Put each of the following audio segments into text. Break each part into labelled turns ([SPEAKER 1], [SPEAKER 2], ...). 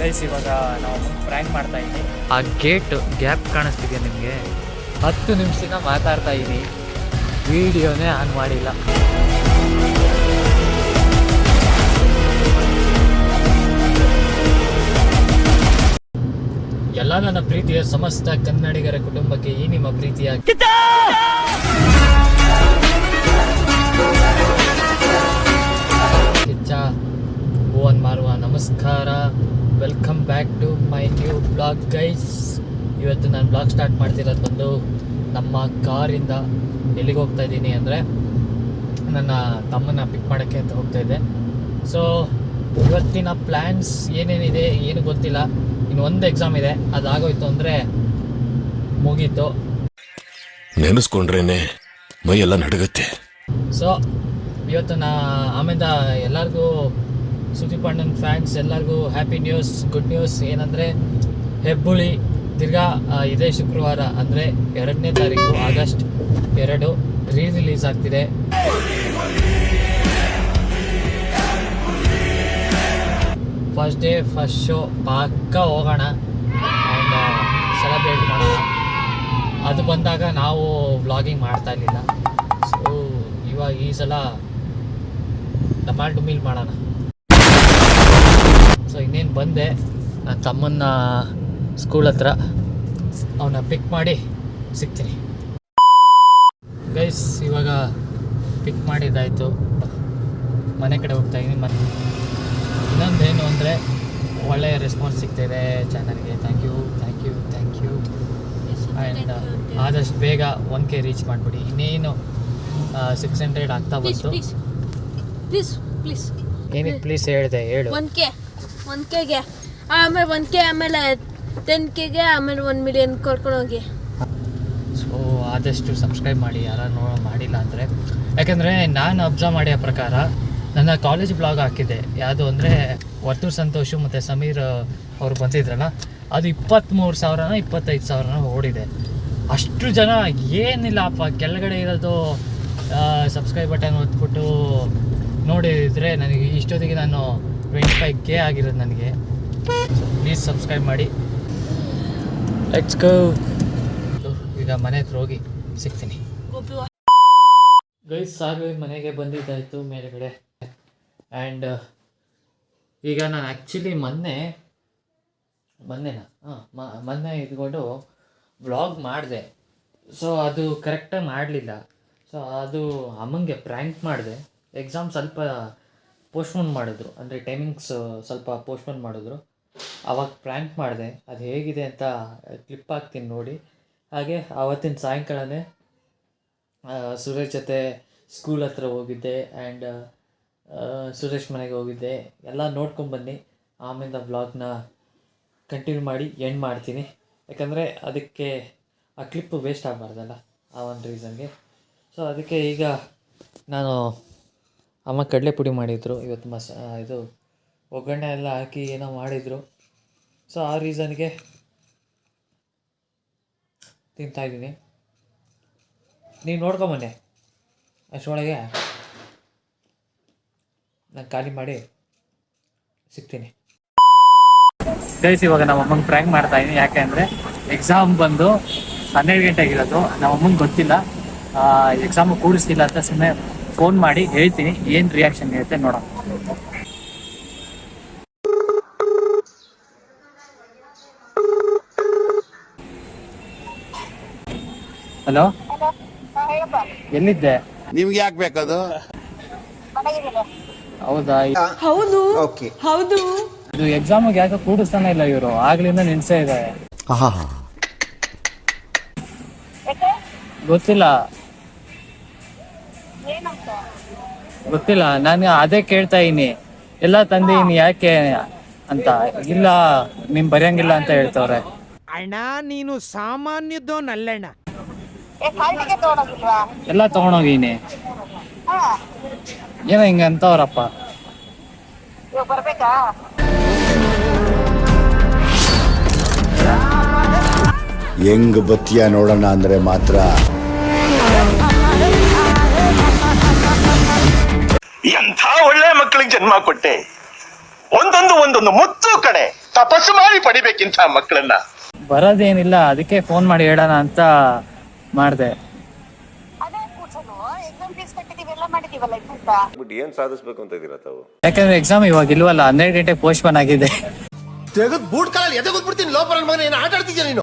[SPEAKER 1] Guys ಇವಾಗ ನಾವು prank ಮಾಡ್ತಾ ಇದ್ದೀನಿ
[SPEAKER 2] ಆ ಗೇಟ್ ಗ್ಯಾಪ್ ಕಾಣಿಸ್ತಿದೆ ನಿಮಗೆ? ಹತ್ತು ನಿಮಿಷದಿಂದ ಮಾತಾಡ್ತಾ ಇದ್ದೀನಿ ವಿಡಿಯೋನೇ ಆನ್ ಮಾಡಿಲ್ಲ. ಎಲ್ಲ ನನ್ನ ಪ್ರೀತಿಯ ಸಮಸ್ತ ಕನ್ನಡಿಗರ ಕುಟುಂಬಕ್ಕೆ ಈ ನಿಮ್ಮ ಪ್ರೀತಿಯ ನಮಸ್ಕಾರ. Welcome back to my new vlog guys ಇವತ್ತು ನಾನು ಬ್ಲಾಗ್ ಸ್ಟಾರ್ಟ್ ಮಾಡ್ತಿರೋದು ಬಂದು ನಮ್ಮ ಕಾರಿಂದ ಎಲ್ಲಿಗೆ ಹೋಗ್ತಾ ಇದ್ದೀನಿ ಅಂದರೆ ನನ್ನ ತಮ್ಮನ ಪಿಕ್ ಮಾಡೋಕ್ಕೆ ಅಂತ ಹೋಗ್ತಾ ಇದ್ದೆ ಸೊ ಇವತ್ತಿನ ಪ್ಲ್ಯಾನ್ಸ್ ಏನೇನಿದೆ ಏನು ಗೊತ್ತಿಲ್ಲ. ಇನ್ನು ಒಂದು ಎಕ್ಸಾಮ್ ಇದೆ. ಅದಾಗೋಯ್ತು ಅಂದರೆ ಮುಗೀತು.
[SPEAKER 3] ನೆನೆಸ್ಕೊಂಡ್ರೇ ಮೈ ಎಲ್ಲ ನಡುಗುತ್ತೆ.
[SPEAKER 2] ಸೊ ಇವತ್ತು ನಾ ಆಮೇಲೆ ಎಲ್ಲರಿಗೂ ಸುದೀಪ್ ಅಣ್ಣನ ಫ್ಯಾನ್ಸ್ ಎಲ್ಲರಿಗೂ ಹ್ಯಾಪಿ ನ್ಯೂಸ್ ಗುಡ್ ನ್ಯೂಸ್ ಏನಂದರೆ ಹೆಬ್ಬುಳಿ ತಿರ್ಗಾ ಇದೇ ಶುಕ್ರವಾರ, ಅಂದರೆ ಎರಡನೇ ತಾರೀಕು ಆಗಸ್ಟ್ ಎರಡು ರೀ ರಿಲೀಸ್ ಆಗ್ತಿದೆ. ಫಸ್ಟ್ ಡೇ ಫಸ್ಟ್ ಶೋ ಪಕ್ಕ ಹೋಗೋಣ ಆ್ಯಂಡ್ ಸೆಲೆಬ್ರೇಟ್ ಮಾಡೋಣ. ಅದು ಬಂದಾಗ ನಾವು ವ್ಲಾಗಿಂಗ್ ಮಾಡ್ತಾ ಇರಲಿಲ್ಲ. ಸೊ ಇವಾಗ ಈ ಸಲ ಡಮಾಲ್ ಮೀಲ್ ಮಾಡೋಣ. ಸೊ ಇನ್ನೇನು ಬಂದೆ ನನ್ನ ತಮ್ಮನ್ನ ಸ್ಕೂಲ್ ಹತ್ರ ಅವನ್ನ ಪಿಕ್ ಮಾಡಿ ಸಿಗ್ತೀನಿ. ಗೈಸ್ ಇವಾಗ ಪಿಕ್ ಮಾಡಿದ್ದಾಯಿತು. ಮನೆ ಕಡೆ ಹೋಗ್ತಾ ಇದ್ದೀನಿ ಮನೆ. ಇನ್ನೊಂದೇನು ಅಂದರೆ ಒಳ್ಳೆಯ ರೆಸ್ಪಾನ್ಸ್ ಸಿಗ್ತಿದೆ ಚಾನಲ್ಗೆ thank you thank you thank you and ಆದಷ್ಟು ಬೇಗ ಒನ್ ಕೆ ರೀಚ್ ಮಾಡಿಬಿಡಿ. ಇನ್ನೇನು ಸಿಕ್ಸ್ ಹಂಡ್ರೆಡ್ ಆಗ್ತಾ ಬಂತು.
[SPEAKER 4] ಪ್ಲೀಸ್ ಪ್ಲೀಸ್ ಪ್ಲೀಸ್
[SPEAKER 2] ಏನಿಗೆ ಪ್ಲೀಸ್ ಹೇಳಿದೆ ಹೇಳು.
[SPEAKER 4] ಒನ್ ಕೆ ಒನ್ ಕೆಗೆ. ಆಮೇಲೆ ಒನ್ ಕೆ, ಆಮೇಲೆ ಟೆನ್ ಕೆಗೆ, ಆಮೇಲೆ ಒನ್ ಮಿಲಿಯನ್ ಹೋಗಿ.
[SPEAKER 2] ಸೊ ಆದಷ್ಟು ಸಬ್ಸ್ಕ್ರೈಬ್ ಮಾಡಿ, ಯಾರು ನೋ, ಮಾಡಿಲ್ಲ ಅಂದರೆ. ಯಾಕಂದರೆ ನಾನು ಅಬ್ಸರ್ವ್ ಮಾಡಿದ ಪ್ರಕಾರ, ನನ್ನ ಕಾಲೇಜ್ ಬ್ಲಾಗ್ ಹಾಕಿದ್ದೆ. ಯಾವುದು ಅಂದರೆ, ವರ್ತೂರ್ ಸಂತೋಷು ಮತ್ತು ಸಮೀರ್ ಅವ್ರು ಬಂದಿದ್ರಲ್ಲ, ಅದು ಇಪ್ಪತ್ತ್ಮೂರು ಸಾವಿರನ, ಇಪ್ಪತ್ತೈದು ಸಾವಿರನ ಓಡಿದೆ. ಅಷ್ಟು ಜನ ಏನಿಲ್ಲಪ್ಪ ಕೆಳಗಡೆ ಇರೋದು ಸಬ್ಸ್ಕ್ರೈಬ್ ಬಟನ್ ಒತ್ಬಿಟ್ಟು ನೋಡಿದರೆ ನನಗೆ ಇಷ್ಟೊತ್ತಿಗೆ ನಾನು ಟ್ವೆಂಟಿ ಫೈವ್ ಕೆ ಆಗಿರೋದು ನನಗೆ. ಪ್ಲೀಸ್ ಸಬ್ಸ್ಕ್ರೈಬ್ ಮಾಡಿ. ಲೆಟ್ಸ್ ಗೋ ಈಗ ಮನೆ ಹತ್ರ ಹೋಗಿ ಸಿಗ್ತೀನಿ. ಗೈಸ್ ಸಾಗು ಮನೆಗೆ ಬಂದಿದ್ದಾಯಿತು ಮೇಲುಗಡೆ. ಆ್ಯಂಡ್ ಈಗ ನಾನು ಆ್ಯಕ್ಚುಲಿ ಮೊನ್ನೆ, ಮೊನ್ನೆನಾ? ಹಾಂ ಮೊನ್ನೆ ಇದ್ಕೊಂಡು ವ್ಲಾಗ್ ಮಾಡಿದೆ. ಸೊ ಅದು ಕರೆಕ್ಟಾಗಿ ಮಾಡಲಿಲ್ಲ. ಸೊ ಅದು ಅಮ್ಮಂಗೆ ಪ್ರ್ಯಾಂಕ್ ಮಾಡಿದೆ. ಎಕ್ಸಾಮ್ ಸ್ವಲ್ಪ ಪೋಸ್ಟ್ಪೋನ್ ಮಾಡಿದ್ರು. ಅಂದರೆ ಟೈಮಿಂಗ್ಸ್ ಸ್ವಲ್ಪ ಪೋಸ್ಟ್ಪೋನ್ ಮಾಡಿದ್ರು. ಆವಾಗ ಪ್ರ್ಯಾಂಕ್ ಮಾಡಿದೆ. ಅದು ಹೇಗಿದೆ ಅಂತ ಕ್ಲಿಪ್ ಹಾಕ್ತೀನಿ ನೋಡಿ. ಹಾಗೆ ಆವತ್ತಿನ ಸಾಯಂಕಾಲನೇ ಸುರೇಶ್ ಜೊತೆ ಸ್ಕೂಲ್ ಹತ್ರ ಹೋಗಿದ್ದೆ ಆ್ಯಂಡ್ ಸುರೇಶ್ ಮನೆಗೆ ಹೋಗಿದ್ದೆ. ಎಲ್ಲ ನೋಡ್ಕೊಂಬನ್ನಿ ಆಮೇಲೆ ವ್ಲಾಗ್ನ ಕಂಟಿನ್ಯೂ ಮಾಡಿ ಎಂಡ್ ಮಾಡ್ತೀನಿ. ಯಾಕಂದರೆ ಅದಕ್ಕೆ ಆ ಕ್ಲಿಪ್ಪು ವೇಸ್ಟ್ ಆಗಬಾರ್ದಲ್ಲ, ಆ ಒಂದು ರೀಸನ್ಗೆ ಸೊ ಅದಕ್ಕೆ ಈಗ ನಾನು ಅಮ್ಮ ಕಡಲೆ ಪುಡಿ ಮಾಡಿದರು. ಇವತ್ತು ಮಸ ಇದು ಒಗ್ಗರಣೆ ಎಲ್ಲ ಹಾಕಿ ಏನೋ ಮಾಡಿದರು. ಸೊ ಆ ರೀಸನ್ಗೆ ತಿಂತಾಯಿದ್ದೀನಿ ನೀವು ನೋಡ್ಕೊಂಬನ್ನಿ ಅಷ್ಟರೊಳಗೆ ನಾನು ಖಾಲಿ ಮಾಡಿ ಸಿಗ್ತೀನಿ. ಗೈಸ್ ಇವಾಗ ನಮ್ಮ ಅಮ್ಮಂಗೆ ಪ್ರ್ಯಾಂಕ್ ಮಾಡ್ತಾ ಇದ್ದೀನಿ. ಯಾಕೆ ಅಂದರೆ ಎಕ್ಸಾಮ್ ಬಂದು ಹನ್ನೆರಡು ಗಂಟೆಗಿರೋದು ನಮ್ಮ ಅಮ್ಮಂಗೆ ಗೊತ್ತಿಲ್ಲ. ಎಕ್ಸಾಮು ಕೂಡಿಸ್ತಿಲ್ಲ ಅಂತ ಸುಮ್ಮನೆ ಫೋನ್ ಮಾಡಿ ಹೇಳ್ತೀನಿ ಏನ್ ರಿಯಾಕ್ಷನ್ ಇರುತ್ತೆ ನೋಡೋಣ. ಹಲೋ ಎಲ್ಲಿದ್ದೆ?
[SPEAKER 5] ನಿಮ್ಗೆ ಯಾಕೆ ಬೇಕದು?
[SPEAKER 2] ಹೌದಾ?
[SPEAKER 6] ಹೌದು.
[SPEAKER 5] ಓಕೆ.
[SPEAKER 6] ಹೌದು.
[SPEAKER 2] ಇದು ಎಕ್ಸಾಮ್ ಯಾಕೆ ಕೂಡಿಸ್ತಾನೆ ಇಲ್ಲ ಇವರು? ಆಗ್ಲಿಂದ ನಿನ್ಸೇ ಇದೆ. ಗೊತ್ತಿಲ್ಲ. ಗೊತ್ತಿಲ್ಲ ನಾನು ಅದೇ ಕೇಳ್ತಾ ಇದೀನಿ ಎಲ್ಲ ತಂದೀನಿ ಯಾಕೆ ಅಂತ. ಇಲ್ಲ ನಿಮ್ ಬರೆಯಂಗಿಲ್ಲ ಅಂತ ಹೇಳ್ತವ್ರೆ.
[SPEAKER 6] ಅಣ್ಣ ನೀನು ಸಾಮಾನ್ಯದೋನಲ್ಲಣ್ಣ
[SPEAKER 2] ಎಲ್ಲ ತಗೊಂಡೋಗಿನಿ ಏನೋ ಹಿಂಗ ಅಂತವ್ರಪ್ಪ.
[SPEAKER 7] ಹೆಂಗ್ ಬತ್ತಿಯ ನೋಡೋಣ ಅಂದ್ರೆ ಮಾತ್ರ
[SPEAKER 8] ಮಕ್ಕಳಿಗೆ ಜನ್ಮ ಕೊಟ್ಟೆ. ಒಂದೊಂದು ಒಂದೊಂದು ಮುತ್ತು ಕಡೆ
[SPEAKER 9] ತಪಸ್ಸು ಮಾಡಿ ಪಡಿಬೇಕಿಂತ ಮಕ್ಕಳನ್ನ.
[SPEAKER 2] ಬರೋದೇನಿಲ್ಲ ಅದಕ್ಕೆ ಫೋನ್ ಮಾಡಿ ಹೇಳೋಣ ಅಂತ ಮಾಡಿದೆ.
[SPEAKER 8] ಏನ್ ಸಾಧಿಸ್ಬೇಕು ಅಂತ ಇದೀರಾ ತಾವು?
[SPEAKER 2] ಯಾಕಂದ್ರೆ ಎಕ್ಸಾಮ್ ಇವಾಗ ಇಲ್ವಲ್ಲ ಹನ್ನೆರಡು ಗಂಟೆ ಪೋಸ್ಟ್ ಪೋನ್ ಆಗಿದೆ.
[SPEAKER 9] ತೆಗೆದ್ ಬೂಟ್ ಕಾಲಲ್ಲಿ ಎದೆ ಗೊತ್ಬಿಡ್ತೀನಿ ಲೋಪರ ಮಗನ ಏನು ಆಟ ಆಡ್ತಿದ್ಯಾ ನೀನು?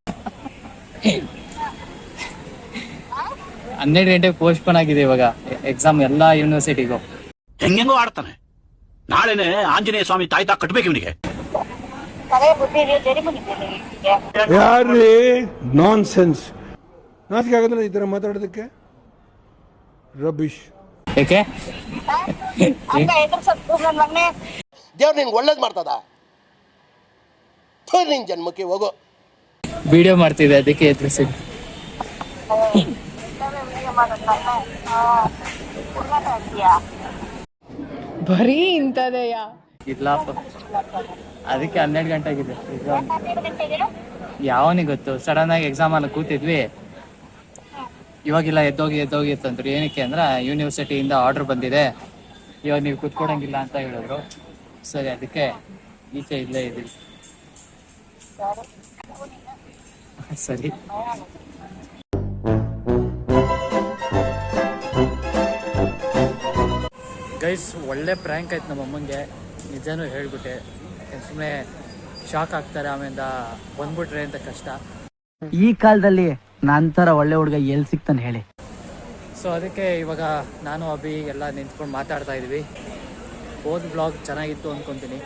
[SPEAKER 2] ಹನ್ನೆರಡು ಗಂಟೆ ಪೋಸ್ಟ್ ಪೋನ್ ಆಗಿದೆ ಇವಾಗ ಎಕ್ಸಾಮ್ ಎಲ್ಲಾ ಯೂನಿವರ್ಸಿಟಿಗೂ
[SPEAKER 10] ಹೆಂಗೆಂಗೋ ಆಡ್ತಾನೆ. ನಾಳೆನೆ ಆಂಜನೇಯ ಸ್ವಾಮಿ ತಾಯ್ತಾ ಕಟ್ಬೇಕು ಇವನಿಗೆ.
[SPEAKER 11] ಯಾರ್ರೀ? ನಾನ್ ಸೆನ್ಸ್ ನಾಚಿಕೆ ಆಗೋದಿಲ್ಲ ಈ ತರ ಮಾತಾಡೋದಕ್ಕೆ? ರಬೀಶ್
[SPEAKER 2] ಯಾಕೆ
[SPEAKER 9] ದೇವ್ರು ನಿನ್ಗೆ ಒಳ್ಳೇದ್ ಮಾಡ್ತದ? ಥು, ನಿನ್ ಜನ್ಮಕ್ಕೆ ಹೋಗೋ.
[SPEAKER 2] ವಿಡಿಯೋ ಮಾಡ್ತಿದ್ದೆ ಅದಕ್ಕೆ ಎದುರಿಸಿ
[SPEAKER 4] ಬರೀ ಇಂಥದೆಯಾ?
[SPEAKER 2] ಇಲ್ಲಪ್ಪ ಅದಕ್ಕೆ ಹನ್ನೆರಡು ಗಂಟೆ ಆಗಿದೆ ಎಕ್ಸಾಮ್ ಯಾವನಿಗೆ ಗೊತ್ತು? ಸಡನ್ ಆಗಿ ಎಕ್ಸಾಮ್ ಅಲ್ಲಿ ಕೂತಿದ್ವಿ. ಇವಾಗಿಲ್ಲ ಎದ್ದೋಗಿ ಎದ್ದೋಗಿ ಅಂತಂದ್ರು ಏನಕ್ಕೆ ಅಂದ್ರೆ ಯೂನಿವರ್ಸಿಟಿಯಿಂದ ಆರ್ಡರ್ ಬಂದಿದೆ. ಇವಾಗ ನೀವು ಕುತ್ಕೊಡಂಗಿಲ್ಲ ಅಂತ ಹೇಳಿದ್ರು. ಸರಿ ಅದಕ್ಕೆ ಈಚೆ ಇಲ್ಲೇ ಇದ್ದೀವಿ. ಸರಿ. ಗೈಸ್ ಒಳ್ಳೆ ಪ್ರ್ಯಾಂಕ್ ಆಯ್ತು ನಮ್ಮ ಅಮ್ಮಂಗೆ. ನಿಜನೂ ಹೇಳ್ಬಿಟ್ಟೆ. ಸುಮ್ಮನೆ ಶಾಕ್ ಆಗ್ತಾರೆ ಆಮೇಲೆ ಬಂದ್ಬಿಟ್ರೆ ಅಂತ ಕಷ್ಟ.
[SPEAKER 12] ಈ ಕಾಲದಲ್ಲಿ ನಂತರ ಒಳ್ಳೆ ಹುಡುಗ ಎಲ್ಲಿ ಸಿಗ್ತಾನೆ ಹೇಳಿ.
[SPEAKER 2] ಸೊ ಅದಕ್ಕೆ ಇವಾಗ ನಾನು ಅಭಿ ಎಲ್ಲ ನಿಂತ್ಕೊಂಡು ಮಾತಾಡ್ತಾ ಇದ್ವಿ. ಹೋದ ಬ್ಲಾಗ್ ಚೆನ್ನಾಗಿತ್ತು ಅಂದ್ಕೊತೀನಿ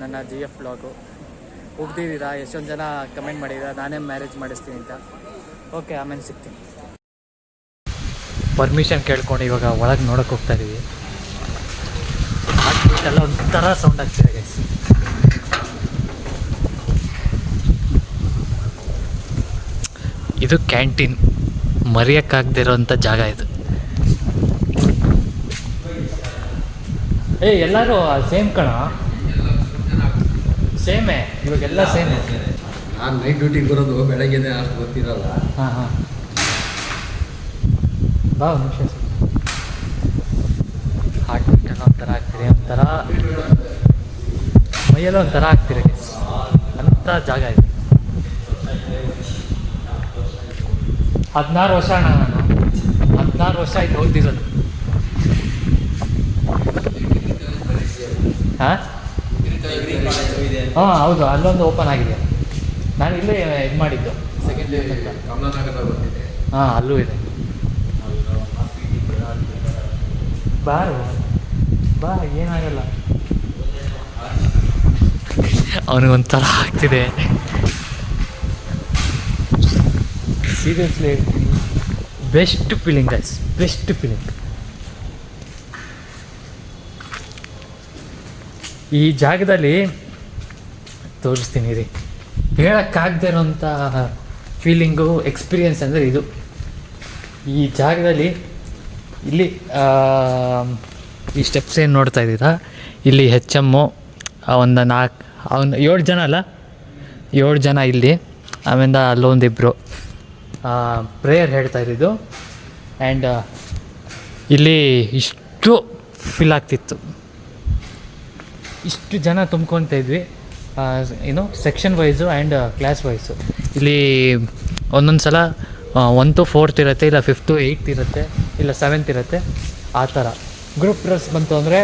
[SPEAKER 2] ನನ್ನ ಜಿ ಎಫ್ ಬ್ಲಾಗು ಹೋಗ್ದಿದ್ದೀರಾ ಎಷ್ಟೊಂದು ಜನ ಕಮೆಂಟ್ ಮಾಡಿದ್ದೀರಾ ನಾನೇ ಮ್ಯಾರೇಜ್ ಮಾಡಿಸ್ತೀನಿ ಅಂತ. ಓಕೆ ಆಮೇಲೆ ಸಿಗ್ತೀನಿ. ಪರ್ಮಿಷನ್ ಕೇಳ್ಕೊಂಡು ಇವಾಗ ಒಳಗೆ ನೋಡೋಕೆ ಹೋಗ್ತಾ ಇದ್ದೀವಿ ಎಲ್ಲ ಒಂಥರ ಸೌಂಡ್ ಆಗ್ತಿದೆ ಗೈಸ್ ಇದು ಕ್ಯಾಂಟೀನ್. ಮರೆಯೋಕ್ಕಾಗದಿರೋಂಥ ಜಾಗ ಇದು. ಏ ಎಲ್ಲರೂ ಸೇಮ್ ಕಣ? ಸೇಮೇ? ಇವಾಗೆಲ್ಲ ಸೇಮ್?
[SPEAKER 13] ನಾನು ನೈಟ್ ಡ್ಯೂಟಿಗೆ ಬರೋದು ಬೆಳಗ್ಗೆನೆ ಅಷ್ಟು ಗೊತ್ತಿರಲ್ಲ.
[SPEAKER 2] ಹಾಂ ಹಾಂ. ಬಾ ನಿಮಿಷ ಹಾರ್ಟ್ ಬೀಟ್ ಎಲ್ಲ ಒಂಥರ ಆಗ್ತಿದೆ ಒಂಥರ ಮೈಯೆಲ್ಲ ಒಂಥರ guys. ಅಂಥ ಜಾಗ ಇದೆ. ಹದಿನಾರು ವರ್ಷ ಅಣ್ಣ ನಾನು. ಹದಿನಾರು ವರ್ಷ ಆಯ್ತು ಹೋಗ್ತಿರೋದು ಹಾಂ? ಹಾಂ, ಹೌದು, ಅಲ್ಲೊಂದು ಓಪನ್ ಆಗಿದೆ. ನಾನು ಇಲ್ಲೇ ಇದು ಮಾಡಿದ್ದು. ಹಾಂ, ಅಲ್ಲೂ ಇದೆ. ಬಾರು. ಬಾ, ಏನಾಗಲ್ಲ. ಅವನಿಗೊಂಥರ ಆಗ್ತಿದೆ. Seriously best feeling guys best feeling ಈ ಜಾಗದಲ್ಲಿ ತೋರಿಸ್ತೀನಿ ರೀ. ಹೇಳೋಕ್ಕಾಗದೆ ಇರೋಂಥ ಫೀಲಿಂಗು ಎಕ್ಸ್ಪೀರಿಯನ್ಸ್ ಅಂದರೆ ಇದು. ಈ ಜಾಗದಲ್ಲಿ ಇಲ್ಲಿ ಈ ಸ್ಟೆಪ್ಸ್ ಏನು ನೋಡ್ತಾ ಇದ್ದೀರಾ? ಇಲ್ಲಿ ಹೆಚ್ ಎಮ್ಮು ಒಂದು ನಾಲ್ಕು ಅವನು ಏಳು ಜನ ಅಲ್ಲ? ಏಳು ಜನ ಇಲ್ಲಿ. ಆಮೇಲೆ ಅಲ್ಲೊಂದಿಬ್ಬರು ಪ್ರೇಯರ್ ಹೇಳ್ತಾ ಇದ್ದಿದ್ದು ಆ್ಯಂಡ್ ಇಲ್ಲಿ ಇಷ್ಟು ಫೀಲ್ ಆಗ್ತಿತ್ತು. ಇಷ್ಟು ಜನ ತುಂಬ್ಕೊತಾ ಇದ್ವಿ. ಏನು section wise and class wise ಇಲ್ಲಿ ಒಂದೊಂದು ಸಲ ಒನ್ ಟು ಫೋರ್ತ್ ಇರುತ್ತೆ ಇಲ್ಲ ಫಿಫ್ತ್ ಏಯ್ತ್ ಇರುತ್ತೆ ಇಲ್ಲ ಸೆವೆಂತ್ ಇರುತ್ತೆ ಆ ಥರ. ಗ್ರೂಪ್ ಡ್ರೆಸ್ ಬಂತು ಅಂದರೆ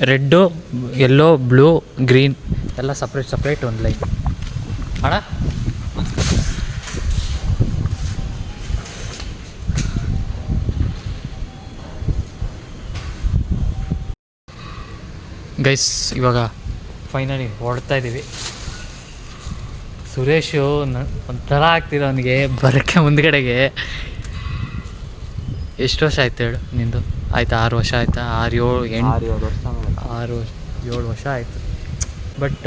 [SPEAKER 2] ರೆಡ್ಡು ಎಲ್ಲೋ ಬ್ಲೂ ಗ್ರೀನ್ ಎಲ್ಲ ಸಪ್ರೇಟ್ ಸಪ್ರೇಟ್ ಒಂದು ಲೈನ್ ಅಣ್ಣ? ಗೈಸ್ ಇವಾಗ ಫೈನಲಿ ಹೊಡ್ತಾ ಇದ್ದೀವಿ ಸುರೇಶು ಒಂಥರ ಆಗ್ತಿದೆ ಅವನಿಗೆ, ಬರೋಕ್ಕೆ ಮುಂದ್ಗಡೆಗೆ. ಎಷ್ಟು ವರ್ಷ ಆಯ್ತು ಹೇಳು ನಿಂದು? ಆಯ್ತಾ? ಆರು ವರ್ಷ ಆಯ್ತಾ? ಆರು ಏಳು ಎಂಟು? ಆರು ವರ್ಷ ಏಳು ವರ್ಷ ಆಯಿತು. ಬಟ್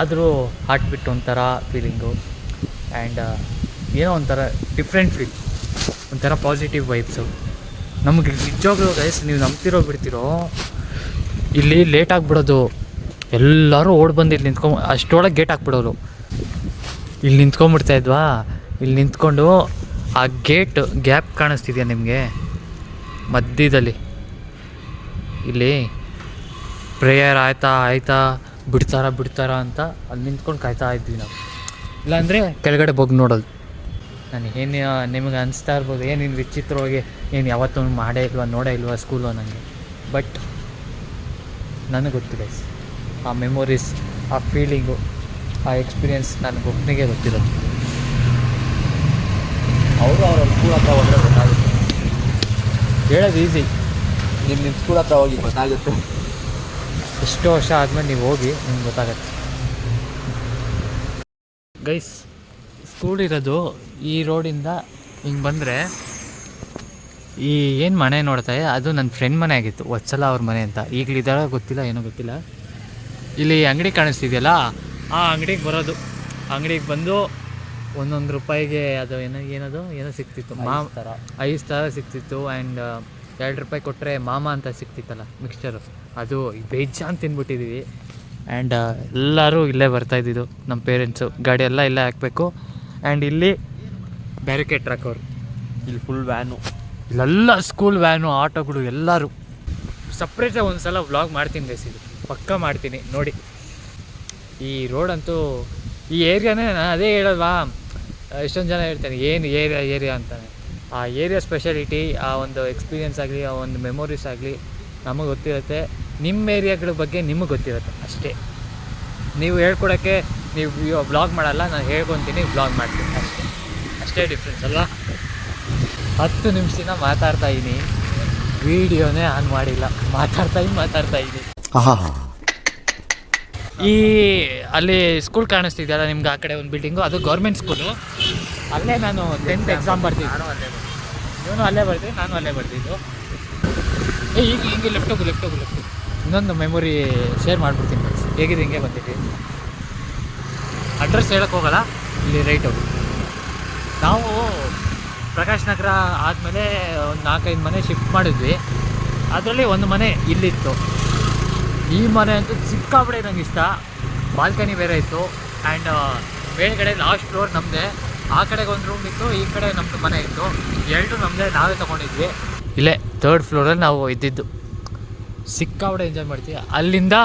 [SPEAKER 2] ಆದರೂ ಹಾರ್ಟ್ ಬಿಟ್ಟು ಒಂಥರ ಫೀಲಿಂಗು ಆ್ಯಂಡ್ ಏನೋ ಒಂಥರ ಡಿಫ್ರೆಂಟ್ ಫೀಲ್ ಒಂಥರ ಪಾಸಿಟಿವ್ ವೈಬ್ಸು ನಮಗೆ ನಿಜವಾಗ್ಲೂ ಗೈಸ್ ನೀವು ನಂಬ್ತಿರೋ ಬಿಡ್ತಿರೋ ಇಲ್ಲಿ ಲೇಟ್ ಆಗಿಬಿಡೋದು. ಎಲ್ಲರೂ ಓಡ್ ಬಂದು ಇಲ್ಲಿ ನಿಂತ್ಕೊಂಡು ಅಷ್ಟೊಳಗೆ ಗೇಟ್ ಹಾಕ್ಬಿಡೋರು. ಇಲ್ಲಿ ನಿಂತ್ಕೊಂಡ್ಬಿಡ್ತಾ ಇದ್ವಾ? ಇಲ್ಲಿ ನಿಂತ್ಕೊಂಡು ಆ ಗೇಟ್ ಗ್ಯಾಪ್ ಕಾಣಿಸ್ತಿದೆಯಾ ನಿಮಗೆ? ಮಧ್ಯದಲ್ಲಿ. ಇಲ್ಲಿ ಪ್ರೇಯರ್ ಆಯ್ತಾ ಆಯ್ತಾ, ಬಿಡ್ತಾರ ಬಿಡ್ತಾರ ಅಂತ ಅಲ್ಲಿ ನಿಂತ್ಕೊಂಡು ಕಾಯ್ತಾ ಇದ್ವಿ ನಾವು. ಇಲ್ಲಾಂದರೆ ಕೆಳಗಡೆ ಹೋಗಿ ನೋಡೋದು. ನಾನು ಏನು, ನಿಮಗೆ ಅನಿಸ್ತಾ ಇರ್ಬೋದು, ಏನು ಇನ್ನು ವಿಚಿತ್ರವಾಗಿ, ಏನು ಯಾವತ್ತೂ ಮಾಡೇ ಇಲ್ವಾ, ನೋಡೇ ಇಲ್ವಾ ಸ್ಕೂಲು ನನಗೆ ಬಟ್ ನನಗೆ ಗೊತ್ತಿದೆ ಆ ಮೆಮೊರೀಸ್ ಆ ಫೀಲಿಂಗು ಆ ಎಕ್ಸ್ಪೀರಿಯನ್ಸ್ ನನಗೆ ಒಬ್ಬನಿಗೆ ಗೊತ್ತಿರೋದು. ಅವರು ಅವ್ರ ಸ್ಕೂಲ್ ಹತ್ರ ಹೋದ್ರೆ ಗೊತ್ತಾಗುತ್ತೆ. ಹೇಳೋದು ಈಸಿ
[SPEAKER 12] ನಿಮ್ಮ ನಿಮ್ಮ ಸ್ಕೂಲ್ ಹತ್ರ ಹೋಗಿ ಗೊತ್ತಾಗುತ್ತೆ.
[SPEAKER 2] ಎಷ್ಟು ವರ್ಷ ಆದಮೇಲೆ ನೀವು ಹೋಗಿ ನಿಮ್ಗೆ ಗೊತ್ತಾಗತ್ತೆ. ಗೈಸ್ ಸ್ಕೂಲ್ ಇರೋದು ಈ ರೋಡಿಂದ ಹಿಂಗೆ ಬಂದರೆ ಈ ಏನು ಮನೆ ನೋಡ್ತಾ ಅದು ನನ್ನ ಫ್ರೆಂಡ್ ಮನೆ ಆಗಿತ್ತು ವತ್ಸಲ ಅವ್ರ ಮನೆ ಅಂತ. ಈಗಲಿದ್ದಾರ ಗೊತ್ತಿಲ್ಲ ಏನೋ ಗೊತ್ತಿಲ್ಲ. ಇಲ್ಲಿ ಅಂಗಡಿ ಕಾಣಿಸ್ತಿದೆಯಲ್ಲ ಆ ಅಂಗಡಿಗೆ ಬರೋದು. ಅಂಗಡಿಗೆ ಬಂದು ಒಂದೊಂದು ರೂಪಾಯಿಗೆ ಅದು ಏನೋ ಏನದು ಏನೋ ಸಿಕ್ತಿತ್ತು. ಮಾ ಐದು ಥರ ಸಿಕ್ತಿತ್ತು ಆ್ಯಂಡ್ ಎರಡು ರೂಪಾಯಿ ಕೊಟ್ಟರೆ ಮಾಮ ಅಂತ ಸಿಕ್ತಿತ್ತಲ್ಲ ಮಿಕ್ಸ್ಚರು ಅದು ಬೇಜಾನ್ ತಿಂದ್ಬಿಟ್ಟಿದ್ದೀವಿ ಆ್ಯಂಡ್ ಎಲ್ಲರೂ ಇಲ್ಲೇ ಬರ್ತಾ ಇದ್ದಿದ್ದು ನಮ್ಮ ಪೇರೆಂಟ್ಸು ಗಾಡಿ ಎಲ್ಲ ಇಲ್ಲೇ ಹಾಕಬೇಕು. ಆ್ಯಂಡ್ ಇಲ್ಲಿ ಬ್ಯಾರಿಕೇಡ್ ಹಾಕೋರು
[SPEAKER 12] ಇಲ್ಲಿ ಫುಲ್ ವ್ಯಾನು
[SPEAKER 2] ಇಲ್ಲೆಲ್ಲ ಸ್ಕೂಲ್ ವ್ಯಾನು ಆಟೋಗಳು ಎಲ್ಲರೂ. ಸಪ್ರೇಟಾಗಿ ಒಂದು ಸಲ ವ್ಲಾಗ್ ಮಾಡ್ತೀನಿ ಗೈಸ್ ಇದು. ಪಕ್ಕ ಮಾಡ್ತೀನಿ ನೋಡಿ. ಈ ರೋಡಂತೂ ಈ ಏರಿಯಾನೇ ನಾನು ಅದೇ ಹೇಳಲ್ವಾ? ಎಷ್ಟೊಂದು ಜನ ಹೇಳ್ತಾರೆ, ಏನು ಏರಿಯಾ ಏರಿಯಾ ಅಂತಾನೆ. ಆ ಏರಿಯಾ ಸ್ಪೆಷಾಲಿಟಿ ಆ ಒಂದು ಎಕ್ಸ್ಪೀರಿಯೆನ್ಸ್ ಆಗಲಿ, ಆ ಒಂದು ಮೆಮೊರೀಸ್ ಆಗಲಿ ನಮಗೆ ಗೊತ್ತಿರುತ್ತೆ. ನಿಮ್ಮ ಏರಿಯಾಗಳ ಬಗ್ಗೆ ನಿಮಗೆ ಗೊತ್ತಿರುತ್ತೆ ಅಷ್ಟೇ. ನೀವು ಹೇಳ್ಕೊಡೋಕ್ಕೆ ನೀವು ಬ್ಲಾಗ್ ಮಾಡಲ್ಲ, ನಾನು ಹೇಳ್ಕೊತೀನಿ ಬ್ಲಾಗ್ ಮಾಡ್ತೀನಿ ಅಷ್ಟೇ. ಅಷ್ಟೇ ಡಿಫ್ರೆನ್ಸ್ ಅಲ್ವಾ? ಹತ್ತು ನಿಮಿಷದಿಂದ ಮಾತಾಡ್ತಾ ಇದ್ದೀನಿ. ವಿಡಿಯೋನೇ ಆನ್ ಮಾಡಿಲ್ಲ. ಮಾತಾಡ್ತಾ ಇದ್ದೀನಿ ಮಾತಾಡ್ತಾ ಇದ್ದೀನಿ. ಈ ಅಲ್ಲಿ ಸ್ಕೂಲ್ ಕಾಣಿಸ್ತಿದೆಯಲ್ಲ ನಿಮ್ಗೆ ಆ ಕಡೆ ಒಂದು ಬಿಲ್ಡಿಂಗು ಅದು ಗೌರ್ಮೆಂಟ್ ಸ್ಕೂಲು ಅಲ್ಲೇ ನಾನು ಟೆಂತ್ ಎಕ್ಸಾಮ್ ಬರ್ತಿದ್ದೆ ಇವನು ಅಲ್ಲೇ ಬರ್ತಿದ್ದೆ ನಾನು ಅಲ್ಲೇ ಬರ್ತಿದ್ದು ಏ ಈಗ ಹಿಂಗೆ ಲೆಫ್ಟ್ ಹೋಗು ಲೆಫ್ಟ್ ಹೋಗು ಲೆಫ್ಟ್ ಇನ್ನೊಂದು ಮೆಮೊರಿ ಶೇರ್ ಮಾಡಿಬಿಡ್ತೀನಿ. ಹೇಗಿದೆ ಹಿಂಗೆ ಬಂದಿದ್ದೆ ಅಡ್ರೆಸ್ ಹೇಳಕ್ಕೆ ಹೋಗಲ್ಲ? ಇಲ್ಲಿ ರೈಟ್ ಹೋಗಿ. ನಾವು ಪ್ರಕಾಶ್ ನಗರ ಆದಮೇಲೆ ಒಂದು ನಾಲ್ಕೈದು ಮನೆ ಶಿಫ್ಟ್ ಮಾಡಿದ್ವಿ. ಅದರಲ್ಲಿ ಒಂದು ಮನೆ ಇಲ್ಲಿತ್ತು. ಈ ಮನೆ ಅಂತೂ ಸಿಕ್ಕಾಬಿಡೆ ನಂಗೆ ಇಷ್ಟ. ಬಾಲ್ಕನಿ ಬೇರೆ ಇತ್ತು. ಆ್ಯಂಡ್ ಮೇಲ್ಗಡೆ ಲಾಸ್ಟ್ ಫ್ಲೋರ್ ನಮ್ಮದೇ ಆ ಕಡೆಗೆ ಒಂದು ರೂಮ್ ಇತ್ತು, ಈ ಕಡೆ ನಮ್ಮದು ಮನೆ ಇತ್ತು. ಎರಡು ನಮ್ಮದೇ ನಾವೇ ತೊಗೊಂಡಿದ್ವಿ. ಇಲ್ಲೇ ತರ್ಡ್ ಫ್ಲೋರಲ್ಲಿ ನಾವು ಇದ್ದಿದ್ದು. ಸಿಕ್ಕಾಬಿಡೆ ಎಂಜಾಯ್ ಮಾಡ್ತೀವಿ ಅಲ್ಲಿಂದ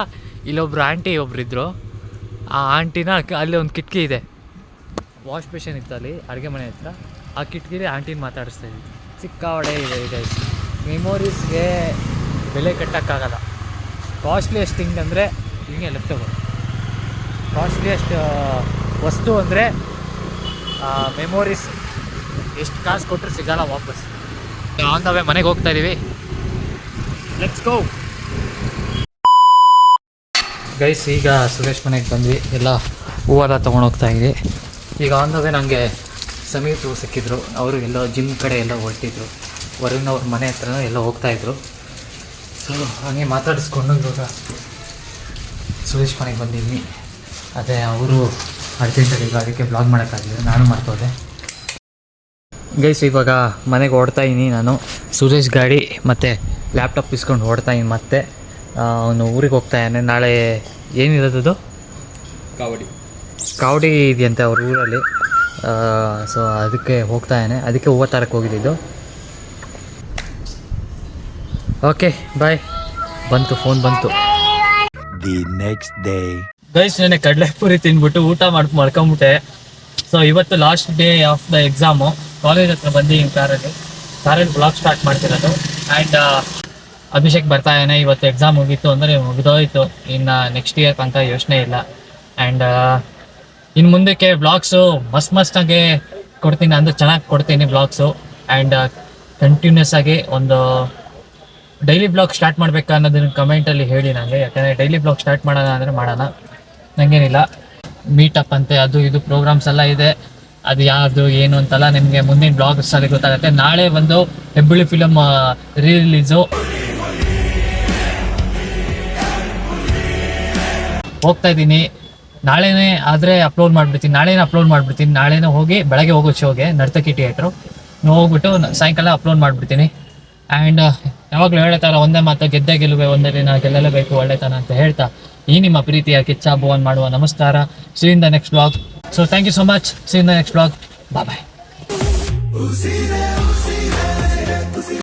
[SPEAKER 2] ಇಲ್ಲೊಬ್ರು ಆಂಟಿ ಒಬ್ರು ಇದ್ದರು ಆ ಆಂಟಿನ ಅಲ್ಲಿ ಒಂದು ಕಿಟಕಿ ಇದೆ. ವಾಶ್ ಬೇಷನ್ ಇತ್ತು ಅಲ್ಲಿ, ಅಡುಗೆ ಮನೆ ಹತ್ರ. ಆ ಕಿಟಕಿಲಿ ಆಂಟಿನ ಮಾತಾಡಿಸ್ತಾ ಇದ್ವಿ. ಸಿಕ್ಕಾವಡೆ ಇದೆ ಇದೆ. ಮೆಮೊರೀಸ್ಗೆ ಬೆಲೆ ಕಟ್ಟೋಕ್ಕಾಗಲ್ಲ. ಕಾಸ್ಟ್ಲಿಯೆಸ್ಟ್ ಥಿಂಗ್ ಅಂದರೆ ಹಿಂಗೆ ಲೆಫ್ಟ್ ಹೋಗೋದು ಕಾಸ್ಟ್ಲಿಯೆಸ್ಟ್ ವಸ್ತು ಅಂದರೆ ಮೆಮೊರೀಸ್ ಎಷ್ಟು ಕಾಸು ಕೊಟ್ಟರು ಸಿಗಲ್ಲ ವಾಪಸ್. ಆನ್ ದ ವೇ ಮನೆಗೆ ಹೋಗ್ತಾ ಇದ್ದೀವಿ ಲೆಟ್ಸ್ ಗೋ ಗೈಸ್ ಈಗ ಸುರೇಶ್ ಮನೆಗೆ ಬಂದ್ವಿ. ಎಲ್ಲ ಹೂವೆಲ್ಲ ತೊಗೊಂಡೋಗ್ತಾ ಇದ್ವಿ. ಈಗ ಆನ್ ದ ವೇ ನನಗೆ ಸಮೀರ್ ಸಿಕ್ಕಿದ್ರು. ಅವರು ಎಲ್ಲೋ ಜಿಮ್ ಕಡೆ ಎಲ್ಲ ಹೊರಟಿದ್ರು. ವರುಣ್ ಅವ್ರ ಮನೆ ಹತ್ರನೂ ಎಲ್ಲ ಹೋಗ್ತಾಯಿದ್ರು ಸೊ ಹಾಗೆ ಮಾತಾಡಿಸ್ಕೊಂಡು ಇವಾಗ ಸುರೇಶ್ ಮನೆಗೆ ಬಂದಿದ್ವಿ. ಅದೇ ಅವರು ಅರ್ಜೆಂಟಲ್ಲಿ ಈಗ ಅದಕ್ಕೆ ಬ್ಲಾಗ್ ಮಾಡೋಕ್ಕಾಗಲಿಲ್ಲ ನಾನು ಮಾಡ್ಕೋದೆ ಗೈಸ್ ಇವಾಗ ಮನೆಗೆ ಓಡ್ತಾ ಇದ್ದೀನಿ ನಾನು. ಸುರೇಶ್ ಗಾಡಿ ಮತ್ತು ಲ್ಯಾಪ್ಟಾಪ್ ಇಸ್ಕೊಂಡು ಓಡ್ತಾ ಇದ್ದೀನಿ ಮತ್ತೆ. ಅವನು ಊರಿಗೆ ಹೋಗ್ತಾ ಇದ್ದಾನೆ. ನಾಳೆ ಏನಿರೋದು
[SPEAKER 12] ಕಾವಡಿ.
[SPEAKER 2] ಕಾವಡಿ ಇದೆಯಂತೆ ಅವ್ರ ಊರಲ್ಲಿ. ಸೊ ಅದಕ್ಕೆ ಹೋಗ್ತಾ ಇದ್ದಾನೆ. ಅದಕ್ಕೆ ಹೂವು ತರಕ್ಕೆ ಹೋಗಿದ್ದು ಓಕೆ ಬಾಯ್ ಬಂತು ಫೋನ್ ಬಂತು.
[SPEAKER 7] ದಿ ನೆಕ್ಸ್ಟ್ ಡೇ
[SPEAKER 2] ಗೈಸ್ ನೆನೆ ಕಡಲೆಪುರಿ ತಿಂದ್ಬಿಟ್ಟು ಊಟ ಮಾಡಿ ಮಾಡ್ಕೊಂಬಿಟ್ಟೆ. ಸೊ ಇವತ್ತು last day of the exam college ಹತ್ರ ಬಂದು ಈ ಕಾರಲ್ಲಿ ಕಾರಲ್ಲಿ ಬ್ಲಾಗ್ ಸ್ಟಾರ್ಟ್ ಮಾಡ್ತಿರೋದು. ಆ್ಯಂಡ್ ಅಭಿಷೇಕ್ ಬರ್ತಾ ಇದ್ದಾನೆ. ಇವತ್ತು ಎಕ್ಸಾಮ್ ಮುಗೀತು ಅಂದರೆ ಮುಗಿದೋಯ್ತು. ಇನ್ನು ನೆಕ್ಸ್ಟ್ ಇಯರ್ ಅಂತ ಯೋಚನೆ ಇಲ್ಲ. ಆ್ಯಂಡ್ ಇನ್ನು ಮುಂದಕ್ಕೆ ಬ್ಲಾಗ್ಸು ಮಸ್ತ್ ಮಸ್ತಾಗೆ ಕೊಡ್ತೀನಿ ಅಂದರೆ ಚೆನ್ನಾಗಿ ಕೊಡ್ತೀನಿ ಬ್ಲಾಗ್ಸು ಆ್ಯಂಡ್ ಕಂಟಿನ್ಯೂಸ್ ಆಗಿ ಒಂದು ಡೈಲಿ ಬ್ಲಾಗ್ ಸ್ಟಾರ್ಟ್ ಮಾಡಬೇಕಾ ಅನ್ನೋದನ್ನ ಕಮೆಂಟಲ್ಲಿ ಹೇಳಿ ನನಗೆ ಯಾಕಂದ್ರೆ ಡೈಲಿ ಬ್ಲಾಗ್ ಸ್ಟಾರ್ಟ್ ಮಾಡೋಣ ಅಂದರೆ ಮಾಡೋಣ. ನನಗೇನಿಲ್ಲ ಮೀಟಪ್ ಅಂತೆ, ಅದು ಇದು ಪ್ರೋಗ್ರಾಮ್ಸ್ ಎಲ್ಲ ಇದೆ. ಅದು ಯಾವುದು, ಏನು ಅಂತೆಲ್ಲ ನಿಮಗೆ ಮುಂದಿನ ಬ್ಲಾಗ್ಸಲ್ಲಿ ಗೊತ್ತಾಗುತ್ತೆ. ನಾಳೆ ಒಂದು ಹೆಬ್ಬಳ್ಳಿ ಫಿಲಮ್ ರಿಲೀಸು ಹೋಗ್ತಾ ಇದ್ದೀನಿ. ನಾಳೆನೇ ಆದರೆ ಅಪ್ಲೋಡ್ ಮಾಡಿಬಿಡ್ತೀನಿ. ನಾಳೆನೇ ಅಪ್ಲೋಡ್ ಮಾಡ್ಬಿಡ್ತೀನಿ. ನಾಳೆನೇ ಹೋಗಿ ಬೆಳಗ್ಗೆ ಹೋಗೋ ಶೋಗೆ ನರ್ತಕಿ ಥಿಯೇಟ್ರು ಹೋಗ್ಬಿಟ್ಟು ಸಾಯಂಕಾಲ ಅಪ್ಲೋಡ್ ಮಾಡ್ಬಿಡ್ತೀನಿ. ಆ್ಯಂಡ್ ಯಾವಾಗಲೂ ಹೇಳ್ತಾರ ಒಂದೇ ಮಾತು, ಗೆದ್ದೆ ಗೆಲುವೆ ಒಂದೇ ದಿನ, ಗೆಲ್ಲಲೇಬೇಕು, ಒಳ್ಳೆತನ ಅಂತ ಹೇಳ್ತಾ ಈ ನಿಮ್ಮ ಪ್ರೀತಿಯ ಕಿಚ್ಚ ಭುವನ್ ಮಾಡುವ ನಮಸ್ಕಾರ. See in the next vlog so thank you so much see in the next vlog bye bye